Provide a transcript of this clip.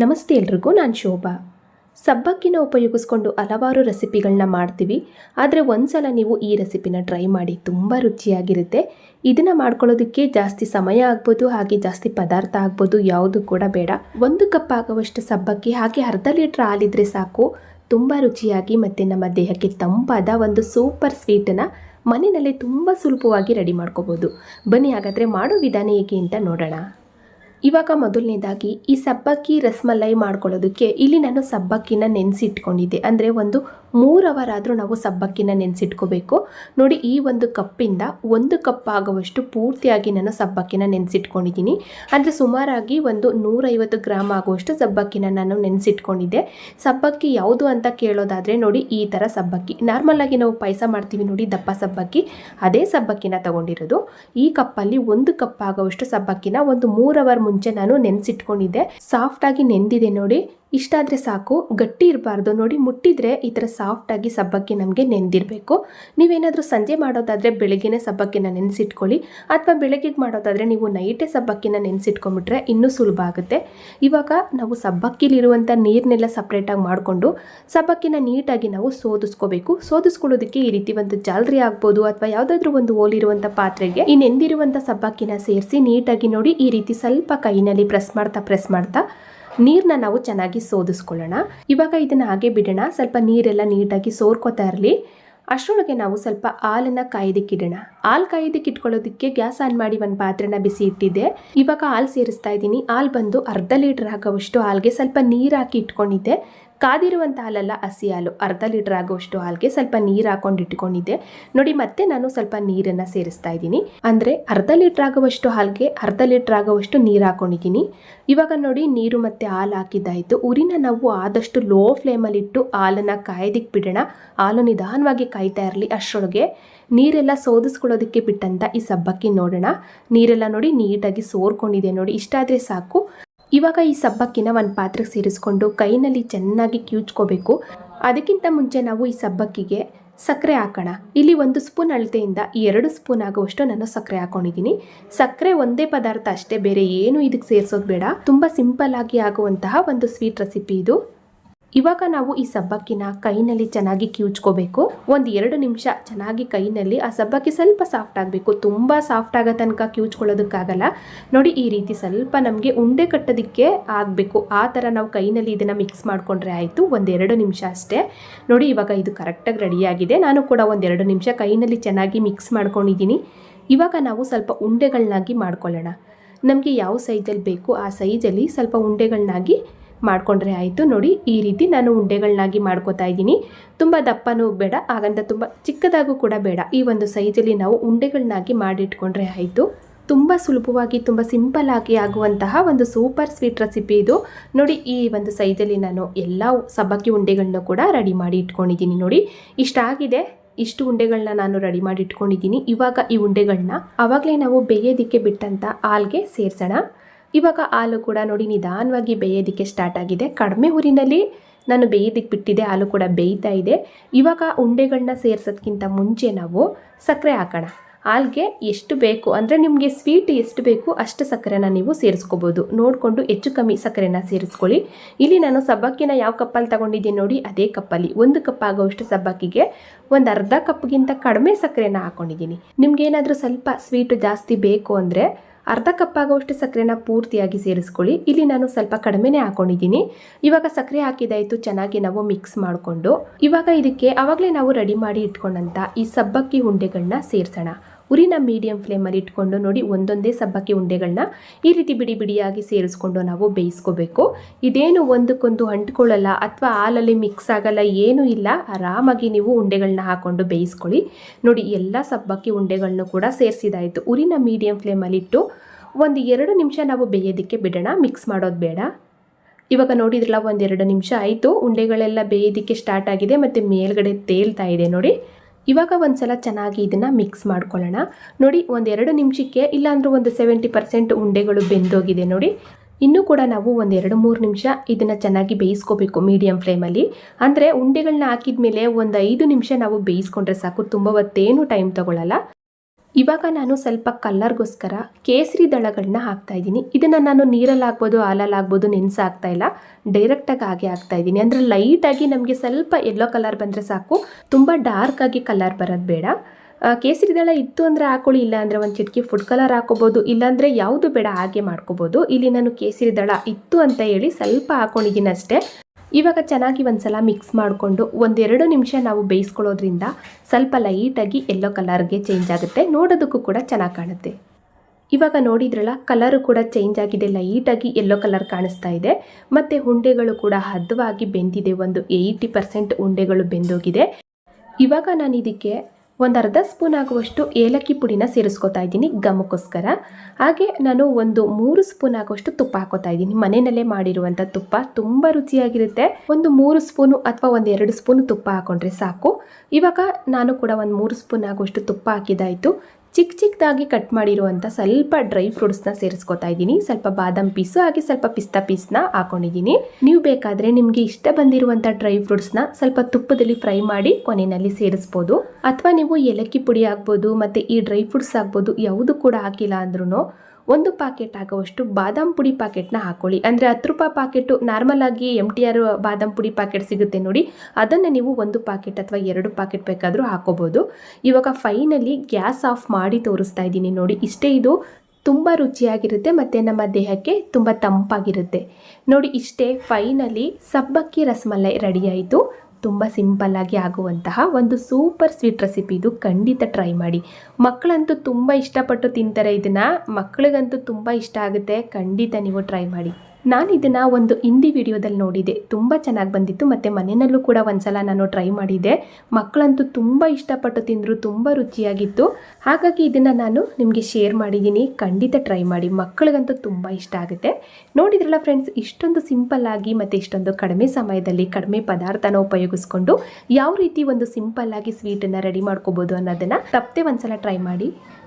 ನಮಸ್ತೆ ಎಲ್ರಿಗೂ, ನಾನು ಶೋಭಾ. ಸಬ್ಬಕ್ಕಿನ ಉಪಯೋಗಿಸ್ಕೊಂಡು ಹಲವಾರು ರೆಸಿಪಿಗಳನ್ನ ಮಾಡ್ತೀವಿ. ಆದರೆ ಒಂದ್ಸಲ ನೀವು ಈ ರೆಸಿಪಿನ ಟ್ರೈ ಮಾಡಿ, ತುಂಬ ರುಚಿಯಾಗಿರುತ್ತೆ. ಇದನ್ನು ಮಾಡ್ಕೊಳ್ಳೋದಕ್ಕೆ ಜಾಸ್ತಿ ಸಮಯ ಆಗ್ಬೋದು, ಹಾಗೆ ಜಾಸ್ತಿ ಪದಾರ್ಥ ಆಗ್ಬೋದು, ಯಾವುದು ಕೂಡ ಬೇಡ. ಒಂದು ಕಪ್ ಆಗುವಷ್ಟು ಸಬ್ಬಕ್ಕಿ, ಹಾಗೆ ಅರ್ಧ ಲೀಟ್ರ್ ಹಾಲಿದ್ರೆ ಸಾಕು. ತುಂಬ ರುಚಿಯಾಗಿ ಮತ್ತು ನಮ್ಮ ದೇಹಕ್ಕೆ ತಂಪಾದ ಒಂದು ಸೂಪರ್ ಸ್ವೀಟನ್ನು ಮನೆಯಲ್ಲೇ ತುಂಬ ಸುಲಭವಾಗಿ ರೆಡಿ ಮಾಡ್ಕೋಬೋದು. ಬನ್ನಿ, ಹಾಗಾದರೆ ಮಾಡೋ ವಿಧಾನ ಹೇಗೆ ಅಂತ ನೋಡೋಣ. ಇವಾಗ ಮೊದಲನೇದಾಗಿ ಈ ಸಬ್ಬಕ್ಕಿ ರಸಮಲೈ ಮಾಡ್ಕೊಳ್ಳೋದಕ್ಕೆ ಇಲ್ಲಿ ನಾನು ಸಬ್ಬಕ್ಕಿನ ನೆನೆಸಿಟ್ಕೊಂಡಿದ್ದೆ. ಅಂದರೆ ಒಂದು ಮೂರು ಅವರ್ ಆದರೂ ನಾವು ಸಬ್ಬಕ್ಕಿನ ನೆನೆಸಿಟ್ಕೋಬೇಕು. ನೋಡಿ, ಈ ಒಂದು ಕಪ್ಪಿಂದ ಒಂದು ಕಪ್ ಆಗುವಷ್ಟು ಪೂರ್ತಿಯಾಗಿ ನಾನು ಸಬ್ಬಕ್ಕಿನ ನೆನೆಸಿಟ್ಕೊಂಡಿದ್ದೀನಿ. ಅಂದರೆ ಸುಮಾರಾಗಿ ಒಂದು ನೂರೈವತ್ತು ಗ್ರಾಮ್ ಆಗುವಷ್ಟು ಸಬ್ಬಕ್ಕಿನ ನಾನು ನೆನೆಸಿಟ್ಕೊಂಡಿದ್ದೆ. ಸಬ್ಬಕ್ಕಿ ಯಾವುದು ಅಂತ ಕೇಳೋದಾದರೆ, ನೋಡಿ, ಈ ಥರ ಸಬ್ಬಕ್ಕಿ. ನಾರ್ಮಲಾಗಿ ನಾವು ಪಾಯಸ ಮಾಡ್ತೀವಿ ನೋಡಿ, ದಪ್ಪ ಸಬ್ಬಕ್ಕಿ. ಅದೇ ಸಬ್ಬಕ್ಕಿನ ತಗೊಂಡಿರೋದು. ಈ ಕಪ್ಪಲ್ಲಿ ಒಂದು ಕಪ್ ಆಗುವಷ್ಟು ಸಬ್ಬಕ್ಕಿನ ಒಂದು ಮೂರು ಅವರ್ ಮುಂಚೆ ನಾನು ನೆನೆಸಿಟ್ಕೊಂಡಿದ್ದೆ. ಸಾಫ್ಟಾಗಿ ನೆಂದಿದೆ ನೋಡಿ. ಇಷ್ಟಾದರೆ ಸಾಕು, ಗಟ್ಟಿ ಇರಬಾರ್ದು. ನೋಡಿ, ಮುಟ್ಟಿದ್ರೆ ಈ ಥರ ಸಾಫ್ಟಾಗಿ ಸಬ್ಬಕ್ಕಿ ನಮಗೆ ನೆಂದಿರಬೇಕು. ನೀವೇನಾದರೂ ಸಂಜೆ ಮಾಡೋದಾದರೆ ಬೆಳಗ್ಗೆನೇ ಸಬ್ಬಕ್ಕಿನ ನೆನೆಸಿಟ್ಕೊಳ್ಳಿ. ಅಥವಾ ಬೆಳಗ್ಗೆಗೆ ಮಾಡೋದಾದರೆ ನೀವು ನೈಟೇ ಸಬ್ಬಕ್ಕಿನ ನೆನೆಸಿಟ್ಕೊಂಡ್ಬಿಟ್ರೆ ಇನ್ನೂ ಸುಲಭ ಆಗುತ್ತೆ. ಇವಾಗ ನಾವು ಸಬ್ಬಕ್ಕಿಲಿರುವಂಥ ನೀರನ್ನೆಲ್ಲ ಸಪ್ರೇಟಾಗಿ ಮಾಡಿಕೊಂಡು ಸಬ್ಬಕ್ಕಿನ ನೀಟಾಗಿ ನಾವು ಸೋದಿಸ್ಕೋಬೇಕು. ಸೋದಿಸ್ಕೊಳ್ಳೋದಕ್ಕೆ ಈ ರೀತಿ ಒಂದು ಜಾಲರಿ ಆಗ್ಬೋದು ಅಥವಾ ಯಾವುದಾದ್ರೂ ಒಂದು ಓಲಿರುವಂಥ ಪಾತ್ರೆಗೆ ಈ ನೆಂದಿರುವಂಥ ಸಬ್ಬಕ್ಕಿನ ಸೇರಿಸಿ ನೀಟಾಗಿ ನೋಡಿ ಈ ರೀತಿ ಸ್ವಲ್ಪ ಕೈನಲ್ಲಿ ಪ್ರೆಸ್ ಮಾಡ್ತಾ ಪ್ರೆಸ್ ಮಾಡ್ತಾ ನೀರನ್ನ ನಾವು ಚೆನ್ನಾಗಿ ಸೋದಿಸ್ಕೊಳ್ಳೋಣ. ಇವಾಗ ಇದನ್ನು ಹಾಗೆ ಬಿಡೋಣ. ಸ್ವಲ್ಪ ನೀರೆಲ್ಲ ನೀಟಾಗಿ ಸೋರ್ಕೋತಾ ಇರಲಿ. ಅಷ್ಟರೊಳಗೆ ನಾವು ಸ್ವಲ್ಪ ಹಾಲನ್ನು ಕಾಯ್ದಕ್ಕಿಡೋಣ. ಹಾಲು ಕಾಯ್ದಿಕ್ಕೆ ಇಟ್ಕೊಳ್ಳೋದಕ್ಕೆ ಗ್ಯಾಸ್ ಆನ್ ಮಾಡಿ ಒಂದು ಪಾತ್ರೆನ ಬಿಸಿ ಇಟ್ಟಿದ್ದೆ. ಇವಾಗ ಹಾಲು ಸೇರಿಸ್ತಾ ಇದ್ದೀನಿ. ಹಾಲು ಬಂದು ಅರ್ಧ ಲೀಟ್ರ್ ಆಗೋವಷ್ಟು ಹಾಲ್ಗೆ ಸ್ವಲ್ಪ ನೀರು ಹಾಕಿ ಇಟ್ಕೊಂಡಿದ್ದೆ. ಕಾದಿರುವಂಥ ಹಾಲಲ್ಲ ಹಸಿ ಹಾಲು, ಅರ್ಧ ಲೀಟ್ರ್ ಆಗೋಷ್ಟು ಹಾಲ್ಗೆ ಸ್ವಲ್ಪ ನೀರು ಹಾಕೊಂಡು ಇಟ್ಕೊಂಡಿದ್ದೆ. ನೋಡಿ, ಮತ್ತೆ ನಾನು ಸ್ವಲ್ಪ ನೀರನ್ನು ಸೇರಿಸ್ತಾ ಇದ್ದೀನಿ. ಅಂದರೆ ಅರ್ಧ ಲೀಟ್ರ್ ಆಗುವಷ್ಟು ಹಾಲ್ಗೆ ಅರ್ಧ ಲೀಟ್ರ್ ಆಗುವಷ್ಟು ನೀರು ಹಾಕೊಂಡಿದ್ದೀನಿ. ಇವಾಗ ನೋಡಿ, ನೀರು ಮತ್ತು ಹಾಲು ಹಾಕಿದ್ದಾಯಿತು. ಉರಿನ ನಾವು ಆದಷ್ಟು ಲೋ ಫ್ಲೇಮಲ್ಲಿ ಇಟ್ಟು ಹಾಲನ್ನು ಕಾಯ್ದಿಕ್ಕೆ ಬಿಡೋಣ. ಹಾಲು ನಿಧಾನವಾಗಿ ಕಾಯ್ತಾ ಇರಲಿ ಅಷ್ಟರೊಳಗೆ. ನೀರೆಲ್ಲ ಸೋದಿಸ್ಕೊಳ್ಳೋದಕ್ಕೆ ಬಿಟ್ಟಂತ ಈ ಸಬ್ಬಕ್ಕಿ ನೋಡೋಣ. ನೀರೆಲ್ಲ ನೋಡಿ ನೀಟಾಗಿ ಸೋರ್ಕೊಂಡಿದೆ ನೋಡಿ. ಇಷ್ಟಾದರೆ ಸಾಕು. ಇವಾಗ ಈ ಸಬ್ಬಕ್ಕಿನ ಒಂದು ಪಾತ್ರೆಗೆ ಸೇರಿಸ್ಕೊಂಡು ಕೈನಲ್ಲಿ ಚೆನ್ನಾಗಿ ಕ್ಯೂಚ್ಕೋಬೇಕು. ಅದಕ್ಕಿಂತ ಮುಂಚೆ ನಾವು ಈ ಸಬ್ಬಕ್ಕಿಗೆ ಸಕ್ಕರೆ ಹಾಕೋಣ. ಇಲ್ಲಿ ಒಂದು ಸ್ಪೂನ್ ಅಳತೆಯಿಂದ ಎರಡು ಸ್ಪೂನ್ ಆಗುವಷ್ಟು ನಾನು ಸಕ್ಕರೆ ಹಾಕೊಂಡಿದ್ದೀನಿ. ಸಕ್ಕರೆ ಒಂದೇ ಪದಾರ್ಥ ಅಷ್ಟೇ, ಬೇರೆ ಏನು ಇದಕ್ಕೆ ಸೇರಿಸೋದು ಬೇಡ. ತುಂಬ ಸಿಂಪಲ್ ಆಗಿ ಆಗುವಂತಹ ಒಂದು ಸ್ವೀಟ್ ರೆಸಿಪಿ ಇದು. ಇವಾಗ ನಾವು ಈ ಸಬ್ಬಕ್ಕಿನ ಕೈನಲ್ಲಿ ಚೆನ್ನಾಗಿ ಕಿವುಚ್ಕೋಬೇಕು. ಒಂದು ಎರಡು ನಿಮಿಷ ಚೆನ್ನಾಗಿ ಕೈನಲ್ಲಿ ಆ ಸಬ್ಬಕ್ಕಿ ಸ್ವಲ್ಪ ಸಾಫ್ಟ್ ಆಗಬೇಕು. ತುಂಬ ಸಾಫ್ಟ್ ಆಗೋ ತನಕ ಕಿವುಚ್ಕೊಳ್ಳೋದಕ್ಕಾಗಲ್ಲ. ನೋಡಿ ಈ ರೀತಿ ಸ್ವಲ್ಪ ನಮಗೆ ಉಂಡೆ ಕಟ್ಟೋದಕ್ಕೆ ಆಗಬೇಕು. ಆ ಥರ ನಾವು ಕೈನಲ್ಲಿ ಇದನ್ನು ಮಿಕ್ಸ್ ಮಾಡಿಕೊಂಡ್ರೆ ಆಯಿತು. ಒಂದೆರಡು ನಿಮಿಷ ಅಷ್ಟೇ. ನೋಡಿ ಇವಾಗ ಇದು ಕರೆಕ್ಟಾಗಿ ರೆಡಿಯಾಗಿದೆ. ನಾನು ಕೂಡ ಒಂದೆರಡು ನಿಮಿಷ ಕೈನಲ್ಲಿ ಚೆನ್ನಾಗಿ ಮಿಕ್ಸ್ ಮಾಡ್ಕೊಂಡಿದ್ದೀನಿ. ಇವಾಗ ನಾವು ಸ್ವಲ್ಪ ಉಂಡೆಗಳನ್ನಾಗಿ ಮಾಡ್ಕೊಳ್ಳೋಣ. ನಮಗೆ ಯಾವ ಸೈಜಲ್ಲಿ ಬೇಕು ಆ ಸೈಜಲ್ಲಿ ಸ್ವಲ್ಪ ಉಂಡೆಗಳನ್ನಾಗಿ ಮಾಡಿಕೊಂಡ್ರೆ ಆಯಿತು. ನೋಡಿ, ಈ ರೀತಿ ನಾನು ಉಂಡೆಗಳನ್ನಾಗಿ ಮಾಡ್ಕೋತಾ ಇದ್ದೀನಿ. ತುಂಬ ದಪ್ಪನೂ ಬೇಡ, ಹಾಗಂತ ತುಂಬ ಚಿಕ್ಕದಾಗೂ ಕೂಡ ಬೇಡ. ಈ ಒಂದು ಸೈಜಲ್ಲಿ ನಾವು ಉಂಡೆಗಳನ್ನಾಗಿ ಮಾಡಿಟ್ಕೊಂಡ್ರೆ ಆಯಿತು. ತುಂಬ ಸುಲಭವಾಗಿ, ತುಂಬ ಸಿಂಪಲ್ ಆಗಿ ಆಗುವಂತಹ ಒಂದು ಸೂಪರ್ ಸ್ವೀಟ್ ರೆಸಿಪಿ ಇದು. ನೋಡಿ, ಈ ಒಂದು ಸೈಜಲ್ಲಿ ನಾನು ಎಲ್ಲ ಸಬ್ಬಕ್ಕಿ ಉಂಡೆಗಳನ್ನ ಕೂಡ ರೆಡಿ ಮಾಡಿ ಇಟ್ಕೊಂಡಿದ್ದೀನಿ. ನೋಡಿ ಇಷ್ಟಾಗಿದೆ ಇಷ್ಟು ಉಂಡೆಗಳನ್ನ ನಾನು ರೆಡಿ ಮಾಡಿ ಇಟ್ಕೊಂಡಿದ್ದೀನಿ. ಇವಾಗ ಈ ಉಂಡೆಗಳನ್ನ ಆವಾಗಲೇ ನಾವು ಬೇಯೋದಿಕ್ಕೆ ಬಿಟ್ಟಂಥ ಹಾಲ್ಗೆ ಸೇರಿಸೋಣ. ಇವಾಗ ಹಾಲು ಕೂಡ ನೋಡಿ ನಿಧಾನವಾಗಿ ಬೇಯೋದಕ್ಕೆ ಸ್ಟಾರ್ಟ್ ಆಗಿದೆ. ಕಡಿಮೆ ಊರಿನಲ್ಲಿ ನಾನು ಬೇಯೋದಕ್ಕೆ ಬಿಟ್ಟಿದ್ದೆ, ಹಾಲು ಕೂಡ ಬೇಯ್ತಾ ಇದೆ. ಇವಾಗ ಉಂಡೆಗಳನ್ನ ಸೇರ್ಸೋದ್ಕಿಂತ ಮುಂಚೆ ನಾವು ಸಕ್ಕರೆ ಹಾಕೋಣ. ಹಾಲ್ಗೆ ಎಷ್ಟು ಬೇಕು ಅಂದರೆ ನಿಮಗೆ ಸ್ವೀಟ್ ಎಷ್ಟು ಬೇಕು ಅಷ್ಟು ಸಕ್ಕರೆನ ನೀವು ಸೇರಿಸ್ಕೋಬೋದು. ನೋಡಿಕೊಂಡು ಹೆಚ್ಚು ಕಮ್ಮಿ ಸಕ್ಕರೆನ ಸೇರಿಸ್ಕೊಳ್ಳಿ. ಇಲ್ಲಿ ನಾನು ಸಬ್ಬಕ್ಕಿನ ಯಾವ ಕಪ್ಪಲ್ಲಿ ತಗೊಂಡಿದ್ದೀನಿ ನೋಡಿ, ಅದೇ ಕಪ್ಪಲ್ಲಿ. ಒಂದು ಕಪ್ ಆಗೋವಷ್ಟು ಸಬ್ಬಕ್ಕಿಗೆ ಒಂದು ಅರ್ಧ ಕಪ್ಗಿಂತ ಕಡಿಮೆ ಸಕ್ಕರೆನ ಹಾಕ್ಕೊಂಡಿದ್ದೀನಿ ನಿಮ್ಗೇನಾದರೂ ಸ್ವಲ್ಪ ಸ್ವೀಟು ಜಾಸ್ತಿ ಬೇಕು ಅಂದರೆ ಅರ್ಧ ಕಪ್ ಆಗುವಷ್ಟು ಸಕ್ಕರೆನ ಪೂರ್ತಿಯಾಗಿ ಸೇರಿಸ್ಕೊಳ್ಳಿ. ಇಲ್ಲಿ ನಾನು ಸ್ವಲ್ಪ ಕಡಿಮೆನೇ ಹಾಕೊಂಡಿದ್ದೀನಿ. ಇವಾಗ ಸಕ್ಕರೆ ಹಾಕಿದಾಯಿತು ಚೆನ್ನಾಗಿ ನಾವು ಮಿಕ್ಸ್ ಮಾಡಿಕೊಂಡು, ಇವಾಗ ಇದಕ್ಕೆ ಆವಾಗಲೇ ನಾವು ರೆಡಿ ಮಾಡಿ ಇಟ್ಕೊಂಡಂಥ ಈ ಸಬ್ಬಕ್ಕಿ ಉಂಡೆಗಳನ್ನ ಸೇರಿಸೋಣ. ಉರಿನ ಮೀಡಿಯಂ ಫ್ಲೇಮಲ್ಲಿ ಇಟ್ಕೊಂಡು ನೋಡಿ ಒಂದೊಂದೇ ಸಬ್ಬಕ್ಕಿ ಉಂಡೆಗಳನ್ನ ಈ ರೀತಿ ಬಿಡಿ ಬಿಡಿಯಾಗಿ ಸೇರಿಸ್ಕೊಂಡು ನಾವು ಬೇಯಿಸ್ಕೋಬೇಕು. ಇದೇನು ಒಂದಕ್ಕೊಂದು ಅಂಟ್ಕೊಳ್ಳಲ್ಲ ಅಥವಾ ಹಾಲಲ್ಲಿ ಮಿಕ್ಸ್ ಆಗಲ್ಲ, ಏನೂ ಇಲ್ಲ. ಆರಾಮಾಗಿ ನೀವು ಉಂಡೆಗಳನ್ನ ಹಾಕ್ಕೊಂಡು ಬೇಯಿಸ್ಕೊಳ್ಳಿ. ನೋಡಿ, ಎಲ್ಲ ಸಬ್ಬಕ್ಕಿ ಉಂಡೆಗಳನ್ನು ಕೂಡ ಸೇರಿಸಿದಾಯಿತು. ಉರಿನ ಮೀಡಿಯಂ ಫ್ಲೇಮಲ್ಲಿ ಇಟ್ಟು ಒಂದು ಎರಡು ನಿಮಿಷ ನಾವು ಬೇಯೋದಕ್ಕೆ ಬಿಡೋಣ. ಮಿಕ್ಸ್ ಮಾಡೋದು ಬೇಡ. ಇವಾಗ ನೋಡಿದ್ರಲ್ಲ, ಒಂದೆರಡು ನಿಮಿಷ ಆಯಿತು. ಉಂಡೆಗಳೆಲ್ಲ ಬೇಯೋದಕ್ಕೆ ಸ್ಟಾರ್ಟ್ ಆಗಿದೆ. ಮತ್ತು ಮೇಲ್ಗಡೆ ತೇಲ್ತಾ ಇದೆ ನೋಡಿ. ಇವಾಗ ಒಂದ್ಸಲ ಚೆನ್ನಾಗಿ ಇದನ್ನು ಮಿಕ್ಸ್ ಮಾಡ್ಕೊಳ್ಳೋಣ. ನೋಡಿ, ಒಂದೆರಡು ನಿಮಿಷಕ್ಕೆ ಇಲ್ಲಾಂದ್ರೂ ಒಂದು ಸೆವೆಂಟಿ ಪರ್ಸೆಂಟ್ ಉಂಡೆಗಳು ಬೆಂದೋಗಿದೆ ನೋಡಿ. ಇನ್ನೂ ಕೂಡ ನಾವು ಒಂದೆರಡು ಮೂರು ನಿಮಿಷ ಇದನ್ನು ಚೆನ್ನಾಗಿ ಬೇಯಿಸ್ಕೋಬೇಕು ಮೀಡಿಯಂ ಫ್ಲೇಮಲ್ಲಿ ಅಂದರೆ ಉಂಡೆಗಳನ್ನ ಹಾಕಿದ ಮೇಲೆ ಒಂದು ಐದು ನಿಮಿಷ ನಾವು ಬೇಯಿಸ್ಕೊಂಡ್ರೆ ಸಾಕು, ತುಂಬ ಹೊತ್ತೇನು ಟೈಮ್ ತಗೊಳ್ಳಲ್ಲ ಇವಾಗ ನಾನು ಸ್ವಲ್ಪ ಕಲ್ಲರ್ಗೋಸ್ಕರ ಕೇಸರಿ ದಳಗಳನ್ನ ಹಾಕ್ತಾ ಇದ್ದೀನಿ. ಇದನ್ನು ನಾನು ನೀರಲ್ಲಿ ಹಾಕ್ಬೋದು ಹಾಲಲ್ಲಿ ಹಾಕ್ಬೋದು ನೆನೆಸಿ ಹಾಕ್ತಾ ಇಲ್ಲ ಡೈರೆಕ್ಟಾಗಿ ಹಾಗೆ ಹಾಕ್ತಾ ಇದ್ದೀನಿ. ಅಂದರೆ ಲೈಟಾಗಿ ನಮಗೆ ಸ್ವಲ್ಪ ಯೆಲ್ಲೋ ಕಲರ್ ಬಂದರೆ ಸಾಕು. ತುಂಬ ಡಾರ್ಕ್ ಆಗಿ ಕಲರ್ ಬರೋದು ಬೇಡ. ಕೇಸರಿ ದಳ ಇತ್ತು ಅಂದರೆ ಹಾಕೊಳ್ಳಿ, ಇಲ್ಲ ಅಂದರೆ ಒಂದು ಚಿಟಕಿ ಫುಡ್ ಕಲರ್ ಹಾಕೋಬೋದು ಇಲ್ಲಾಂದರೆ ಯಾವುದು ಬೇಡ ಹಾಗೆ ಮಾಡ್ಕೋಬೋದು. ಇಲ್ಲಿ ನಾನು ಕೇಸರಿ ದಳ ಇತ್ತು ಅಂತ ಹೇಳಿ ಸ್ವಲ್ಪ ಹಾಕೊಂಡಿದ್ದೀನಿ ಅಷ್ಟೇ. ಇವಾಗ ಚೆನ್ನಾಗಿ ಒಂದ್ಸಲ ಮಿಕ್ಸ್ ಮಾಡಿಕೊಂಡು ಒಂದೆರಡು ನಿಮಿಷ ನಾವು ಬೇಯಿಸ್ಕೊಳ್ಳೋದ್ರಿಂದ ಸ್ವಲ್ಪ ಲೈಟಾಗಿ ಎಲ್ಲೋ ಕಲರ್ಗೆ ಚೇಂಜ್ ಆಗುತ್ತೆ. ನೋಡೋದಕ್ಕೂ ಕೂಡ ಚೆನ್ನಾಗಿ ಕಾಣುತ್ತೆ. ಇವಾಗ ನೋಡಿದ್ರಲ್ಲ ಕಲರು ಕೂಡ ಚೇಂಜ್ ಆಗಿದೆ. ಲೈಟಾಗಿ ಎಲ್ಲೋ ಕಲರ್ ಕಾಣಿಸ್ತಾ ಇದೆ. ಮತ್ತು ಉಂಡೆಗಳು ಕೂಡ ಹದವಾಗಿ ಬೆಂದಿದೆ. ಒಂದು ಏಯ್ಟಿ ಪರ್ಸೆಂಟ್ ಉಂಡೆಗಳು ಬೆಂದೋಗಿದೆ. ಇವಾಗ ನಾನು ಇದಕ್ಕೆ ಒಂದು ಅರ್ಧ ಸ್ಪೂನ್ ಆಗುವಷ್ಟು ಏಲಕ್ಕಿ ಪುಡಿನ ಸೇರಿಸ್ಕೊತಾ ಇದ್ದೀನಿ ಗಮಕ್ಕೋಸ್ಕರ. ಹಾಗೆ ನಾನು ಒಂದು ಮೂರು ಸ್ಪೂನ್ ಆಗುವಷ್ಟು ತುಪ್ಪ ಹಾಕೋತಾ ಇದ್ದೀನಿ. ಮನೆಯಲ್ಲೇ ಮಾಡಿರುವಂಥ ತುಪ್ಪ ತುಂಬ ರುಚಿಯಾಗಿರುತ್ತೆ. ಒಂದು ಮೂರು ಸ್ಪೂನು ಅಥವಾ ಒಂದು ಎರಡು ಸ್ಪೂನು ತುಪ್ಪ ಹಾಕೊಂಡ್ರೆ ಸಾಕು. ಇವಾಗ ನಾನು ಕೂಡ ಒಂದು ಮೂರು ಸ್ಪೂನ್ ಆಗುವಷ್ಟು ತುಪ್ಪ ಹಾಕಿದಾಯಿತು ಚಿಕ್ಕ ಚಿಕ್ಕದಾಗಿ ಕಟ್ ಮಾಡಿರುವಂಥ ಸ್ವಲ್ಪ ಡ್ರೈ ಫ್ರೂಟ್ಸ್ನ ಸೇರಿಸ್ಕೊತಾ ಇದ್ದೀನಿ. ಸ್ವಲ್ಪ ಬಾದಾಮ್ ಪೀಸು ಹಾಗೆ ಸ್ವಲ್ಪ ಪಿಸ್ತಾ ಪೀಸ್ನ ಹಾಕೊಂಡಿದ್ದೀನಿ. ನೀವು ಬೇಕಾದರೆ ನಿಮಗೆ ಇಷ್ಟ ಬಂದಿರುವಂಥ ಡ್ರೈ ಫ್ರೂಟ್ಸ್ನ ಸ್ವಲ್ಪ ತುಪ್ಪದಲ್ಲಿ ಫ್ರೈ ಮಾಡಿ ಕೊನೆಯಲ್ಲಿ ಸೇರಿಸ್ಬೋದು. ಅಥವಾ ನೀವು ಏಲಕ್ಕಿ ಪುಡಿ ಆಗ್ಬೋದು, ಮತ್ತು ಈ ಡ್ರೈ ಫ್ರೂಟ್ಸ್ ಆಗ್ಬೋದು, ಯಾವುದು ಕೂಡ ಹಾಕಿಲ್ಲ ಅಂದ್ರೂ ಒಂದು ಪ್ಯಾಕೆಟ್ ಆಗುವಷ್ಟು ಬಾದಾಮ್ ಪುಡಿ ಪ್ಯಾಕೆಟ್ನ ಹಾಕೊಳ್ಳಿ. ಅಂದರೆ ಹತ್ತು ರೂಪಾಯಿ ಪಾಕೆಟು ನಾರ್ಮಲ್ ಆಗಿ ಎಂ ಟಿ ಆರ್ ಬಾದಾಮ್ ಪುಡಿ ಪ್ಯಾಕೆಟ್ ಸಿಗುತ್ತೆ ನೋಡಿ. ಅದನ್ನು ನೀವು ಒಂದು ಪ್ಯಾಕೆಟ್ ಅಥವಾ ಎರಡು ಪ್ಯಾಕೆಟ್ ಬೇಕಾದರೂ ಹಾಕೋಬೋದು. ಇವಾಗ ಫೈನಲಿ ಗ್ಯಾಸ್ ಆಫ್ ಮಾಡಿ ತೋರಿಸ್ತಾ ಇದ್ದೀನಿ ನೋಡಿ. ಇಷ್ಟೇ ಇದು ತುಂಬ ರುಚಿಯಾಗಿರುತ್ತೆ ಮತ್ತು ನಮ್ಮ ದೇಹಕ್ಕೆ ತುಂಬ ತಂಪಾಗಿರುತ್ತೆ. ನೋಡಿ ಇಷ್ಟೇ ಫೈನಲಿ ಸಬ್ಬಕ್ಕಿ ರಸಮಲೈ ರೆಡಿಯಾಯಿತು ತುಂಬ ಸಿಂಪಲ್ಲಾಗಿ ಆಗುವಂತಹ ಒಂದು ಸೂಪರ್ ಸ್ವೀಟ್ ರೆಸಿಪಿ ಇದು. ಖಂಡಿತ ಟ್ರೈ ಮಾಡಿ. ಮಕ್ಕಳಂತೂ ತುಂಬ ಇಷ್ಟಪಟ್ಟು ತಿಂತಾರೆ ಇದನ್ನು. ಮಕ್ಕಳಿಗಂತೂ ತುಂಬ ಇಷ್ಟ ಆಗುತ್ತೆ. ಖಂಡಿತ ನೀವು ಟ್ರೈ ಮಾಡಿ. ನಾನು ಇದನ್ನು ಒಂದು ಹಿಂದಿ ವಿಡಿಯೋದಲ್ಲಿ ನೋಡಿದೆ. ತುಂಬ ಚೆನ್ನಾಗಿ ಬಂದಿತ್ತು. ಮತ್ತು ಮನೆಯಲ್ಲೂ ಕೂಡ ಒಂದ್ಸಲ ನಾನು ಟ್ರೈ ಮಾಡಿದೆ. ಮಕ್ಕಳಂತೂ ತುಂಬ ಇಷ್ಟಪಟ್ಟು ತಿಂದರು, ತುಂಬ ರುಚಿಯಾಗಿತ್ತು. ಹಾಗಾಗಿ ಇದನ್ನು ನಾನು ನಿಮಗೆ ಶೇರ್ ಮಾಡಿದ್ದೀನಿ. ಖಂಡಿತ ಟ್ರೈ ಮಾಡಿ. ಮಕ್ಕಳಿಗಂತೂ ತುಂಬ ಇಷ್ಟ ಆಗುತ್ತೆ. ನೋಡಿದ್ರಲ್ಲ ಫ್ರೆಂಡ್ಸ್ ಇಷ್ಟೊಂದು ಸಿಂಪಲ್ ಆಗಿ ಮತ್ತು ಇಷ್ಟೊಂದು ಕಡಿಮೆ ಸಮಯದಲ್ಲಿ ಕಡಿಮೆ ಪದಾರ್ಥನ ಉಪಯೋಗಿಸ್ಕೊಂಡು ಯಾವ ರೀತಿ ಒಂದು ಸಿಂಪಲ್ ಆಗಿ ಸ್ವೀಟನ್ನು ರೆಡಿ ಮಾಡ್ಕೋಬೋದು ಅನ್ನೋದನ್ನು ತಪ್ಪದೆ ಒಂದ್ಸಲ ಟ್ರೈ ಮಾಡಿ.